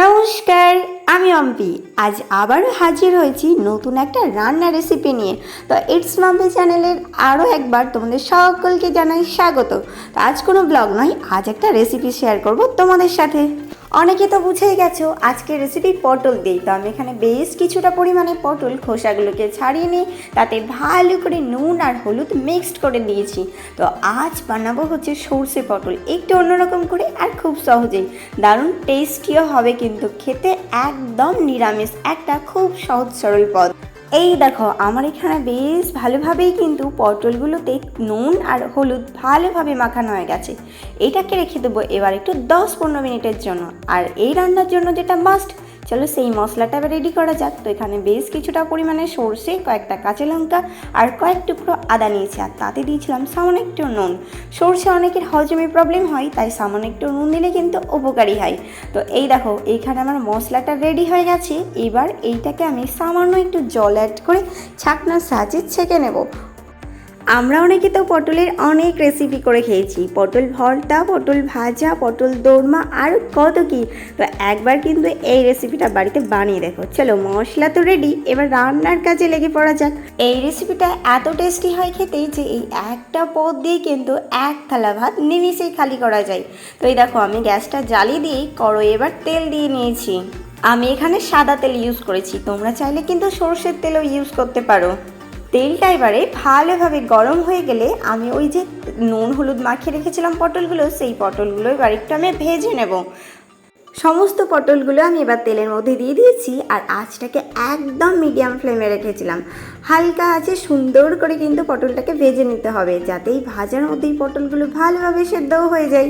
নমস্কার, আমি অম্পি। আজ আবারও হাজির হয়েছি নতুন একটা রান্না রেসিপি নিয়ে। তো ইটস মাম্পি চ্যানেলের আরও একবার তোমাদের সকলকে জানাই স্বাগত। তো আজ কোনো ব্লগ নয়, আজ একটা রেসিপি শেয়ার করব তোমাদের সাথে। অনেকে তো বুঝেই গেছো, আজকে রেসিপি পটল দিই। তো আমি এখানে বেশ কিছুটা পরিমাণে পটল খোসাগুলোকে ছাড়িয়ে নিই, তাতে ভালো করে নুন আর হলুদ মিক্সড করে দিয়েছি তো আজ বানাবো হচ্ছে সর্ষে পটল, একটু অন্যরকম করে আর খুব সহজেই। দারুণ টেস্টিও হবে কিন্তু খেতে একদম নিরামিষ, একটা খুব সহজ সরল পদ। এই দেখো, আমার এখানে বেশ ভালোভাবেই কিন্তু পটলগুলোতে নুন আর হলুদ ভালোভাবে মাখানো হয়ে গেছে। এটাকে রেখে দেবো এবার একটু দশ পনেরো মিনিটের জন্য। আর এই রান্নার জন্য যেটা মাস্ট চলো সেই মশলাটা এবার রেডি করা যাক। তো এখানে বেশ কিছুটা পরিমাণে সর্ষে, কয়েকটা কাঁচা লঙ্কা আর কয়েক টুকরো আদা নিয়েছি আর তাতে দিয়েছিলাম সামান্য একটু নুন। সর্ষে অনেকের হজমে প্রবলেম হয়, তাই সামান্য একটু নুন দিলে কিন্তু উপকারী হয়। তো এই দেখো, এইখানে আমার মশলাটা রেডি হয়ে গেছে। এবার এইটাকে আমি সামান্য একটু জল অ্যাড করে ছাকনার সাহায্যে ছেঁকে নেব। আমরা অনেকে তো পটলের অনেক রেসিপি করে খেয়েছি। পটল ভর্তা, পটল ভাজা, পটল দোরমা, আর কত কি। তো একবার কিন্তু এই রেসিপিটা বাড়িতে বানিয়ে দেখো। চলো মশলা তো রেডি এবার রান্নার কাজে লেগে পড়া যাক। এই রেসিপিটা এত টেস্টি হয় খেতে যে এই একটা পদ দিয়ে কিন্তু এক থালা ভাত নিমিষেই খালি করা যায়। তো এই দেখো, আমি গ্যাসটা জ্বালিয়ে দিয়ে কড়াই এবার তেল দিয়ে নিয়েছি। আমি এখানে সাদা তেল ইউজ করেছি। তোমরা চাইলে কিন্তু সর্ষের তেলও ইউজ করতে পারো। তেলটা এবারে ভালোভাবে গরম হয়ে গেলে আমি ওই যে নুন, হলুদ মাখিয়ে রেখেছিলাম পটলগুলো, সেই পটলগুলো এবার একটু আমি ভেজে নেব। সমস্ত পটলগুলো আমি এবার তেলের মধ্যে দিয়ে দিয়েছি আর আঁচটাকে একদম মিডিয়াম ফ্লেমে রেখেছিলাম। হালকা আছে সুন্দর করে কিন্তু পটলটাকে ভেজে নিতে হবে যাতেই ভাজার মধ্যেই পটলগুলো ভালোভাবে সেদ্ধও হয়ে যায়।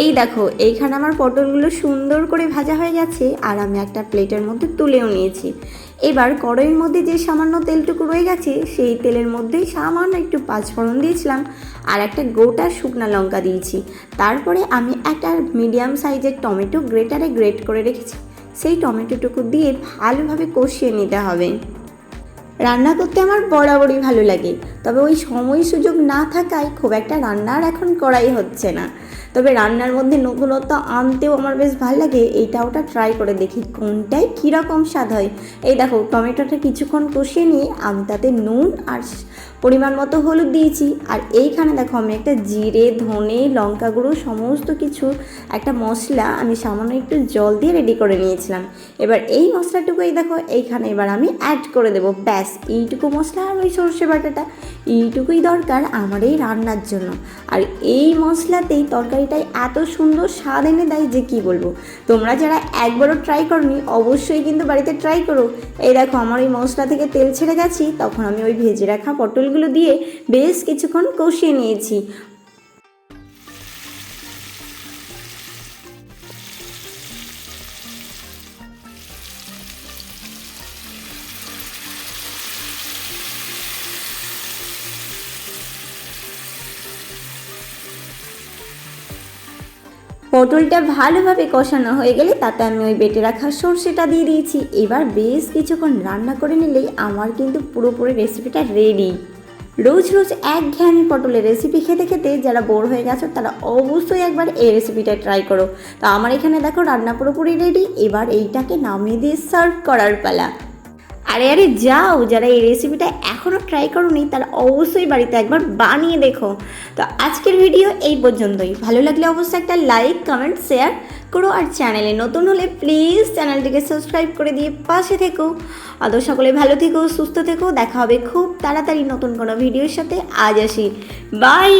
এই দেখো, এইখানে আমার পটলগুলো সুন্দর করে ভাজা হয়ে গেছে, আর আমি একটা প্লেটের মধ্যে তুলেও নিয়েছি। এবার কড়াইয়ের মধ্যে যে সামান্য তেলটুকু রয়ে গেছে, সেই তেলের মধ্যেই সামান্য একটু পাঁচফোড়ন দিয়েছিলাম, আর একটা গোটা শুকনা লঙ্কা দিয়েছি। তারপরে আমি একটা মিডিয়াম সাইজের টমেটো গ্রেটারে গ্রেট করে রেখেছি। সেই টমেটোটুকু দিয়ে ভালোভাবে কষিয়ে নিতে হবে। রান্না করতে আমার বরাবরই ভালো লাগে। তবে ওই সময় সুযোগ না থাকায় খুব একটা রান্নার এখন করাই হচ্ছে না। তবে রান্নার মধ্যে নতুনত্ব আনতেও আমার বেশ ভালো লাগে। এইটা ওটা ট্রাই করে দেখি কোনটাই কীরকম স্বাদ হয়। এই দেখো, টমেটোটা কিছুক্ষণ কষিয়ে নিয়ে আমি তাতে নুন আর পরিমাণ মতো হলুদ দিয়েছি। আর এইখানে দেখো আমি একটা জিরে, ধনে, লঙ্কা গুঁড়ো, সমস্ত কিছু, একটা মশলা আমি সামান্য একটু জল দিয়ে রেডি করে নিয়েছিলাম। এবার এই মশলাটুকুই দেখো, এইখানে এবার আমি অ্যাড করে দেবো। ব্যাস, এইটুকু মশলা আর ওই সর্ষে বাটাটা। এইটুকুই দরকার আমার এই রান্নার জন্য। আর এই মশলাতেই তরকারিটাই এত সুন্দর স্বাদ এনে দেয় যে কি বলব? তোমরা যারা একবারও ট্রাই করনি, অবশ্যই কিন্তু বাড়িতে ট্রাই করো। এই দেখো, আমার এই মশলা থেকে তেল ছেড়ে গেছি, তখন আমি ওই ভেজে রাখা পটলগুলো দিয়ে বেশ কিছুক্ষণ কষিয়ে নিয়েছি। পটলটা ভালোভাবে কষানো হয়ে গেলে তাতে আমি ওই বেটে রাখা সর্ষেটা দিয়ে দিয়েছি। এবার বেশ কিছুক্ষণ রান্না করে নিলেই আমার কিন্তু পুরোপুরি রেসিপিটা রেডি রোজ রোজ এক ঘ্যানি পটলের রেসিপি খেতে খেতে যারা বোর হয়ে গেছো, তারা অবশ্যই একবার এই রেসিপিটা ট্রাই করো। তো আমার এখানে দেখো রান্না পুরোপুরি রেডি এবার এইটাকে নামিয়ে দিয়ে সার্ভ করার পালা। আরে আরে, যাও, যারা এই রেসিপিটা এখনও ট্রাই করোনি, তারা অবশ্যই বাড়িতে একবার বানিয়ে দেখো। তো আজকের ভিডিও এই পর্যন্তই। ভালো লাগলে অবশ্যই একটা লাইক কমেন্ট শেয়ার করো আর চ্যানেলে নতুন হলে প্লিজ চ্যানেলটিকে সাবস্ক্রাইব করে দিয়ে পাশে থেকো। আদৌ সকলে ভালো থেকো, সুস্থ থেকো, দেখা হবে খুব তাড়াতাড়ি নতুন কোনো ভিডিওর সাথে। আজ আসি। বাই